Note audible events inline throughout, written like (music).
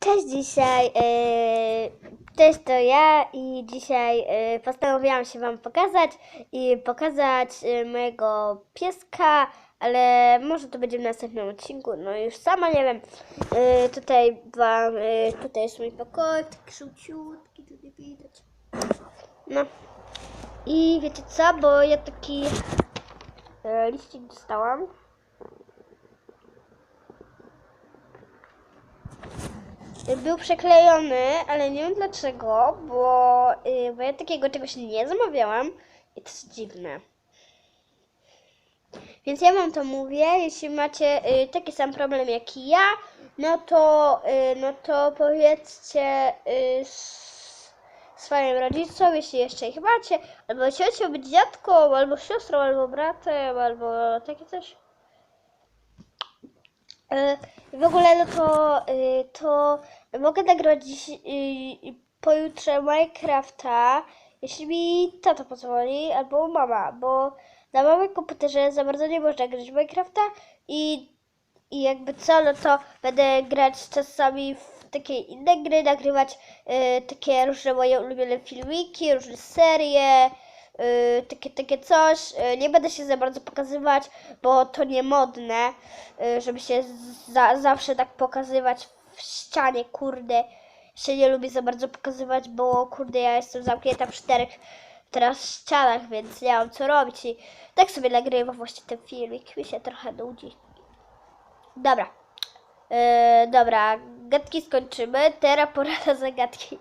Cześć dzisiaj, yy, cześć to ja i dzisiaj yy, postanowiłam się Wam pokazać i pokazać yy, mojego pieska, ale może to będzie w następnym odcinku, no już sama nie wiem. Tutaj Wam, tutaj jest mój pokój, taki żółciutki, tu nie widać. No i wiecie co, bo ja taki yy, liścik dostałam. Był przeklejony, ale nie wiem dlaczego, bo, yy, bo ja takiego czegoś nie zamawiałam i to jest dziwne. Więc ja wam to mówię, jeśli macie y, taki sam problem jak ja, no to, y, no to powiedzcie y, swoim rodzicom, jeśli jeszcze ich macie, albo ciocią, być dziadką, albo siostrą, albo bratem, albo takie coś. Y, W ogóle no to, y, to mogę nagrać dziś, y, pojutrze Minecrafta, jeśli mi tato pozwoli, albo mama, bo na małym komputerze za bardzo nie można grać Minecrafta i, i jakby co, no to będę grać czasami w takie inne gry, nagrywać y, takie różne moje ulubione filmiki, różne serie, y, takie, takie coś. Y, nie będę się za bardzo pokazywać, bo to nie modne, y, żeby się za, zawsze tak pokazywać w ścianie, kurde. Się nie lubię za bardzo pokazywać, bo kurde, ja jestem zamknięta w czterech teraz ścianach, więc nie mam co robić i tak sobie nagrywam właśnie ten filmik. Mi się trochę nudzi. Dobra. Yy, dobra, gadki skończymy. Teraz pora na zagadki.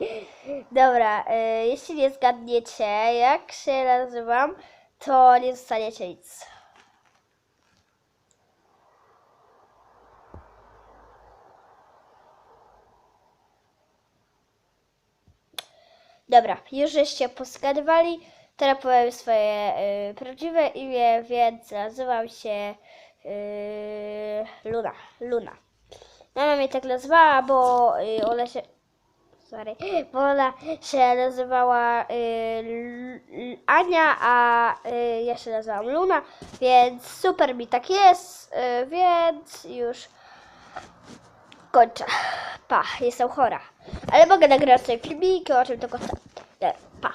Dobra, yy, jeśli nie zgadniecie, jak się nazywam, to nie dostaniecie nic. Dobra, już żeście poskadywali. Teraz powiem swoje y, prawdziwe imię, więc nazywam się y, Luna. Luna. Mama mnie tak nazwała, bo y, ona się. Sorry, (gasps) bo się nazywała y, Ania, a y, ja się nazywam Luna, więc super mi tak jest, y, więc już kończę. Pa, jestem chora. Ale mogę nagrać sobie filmiki, o czym tylko chcę. Pa.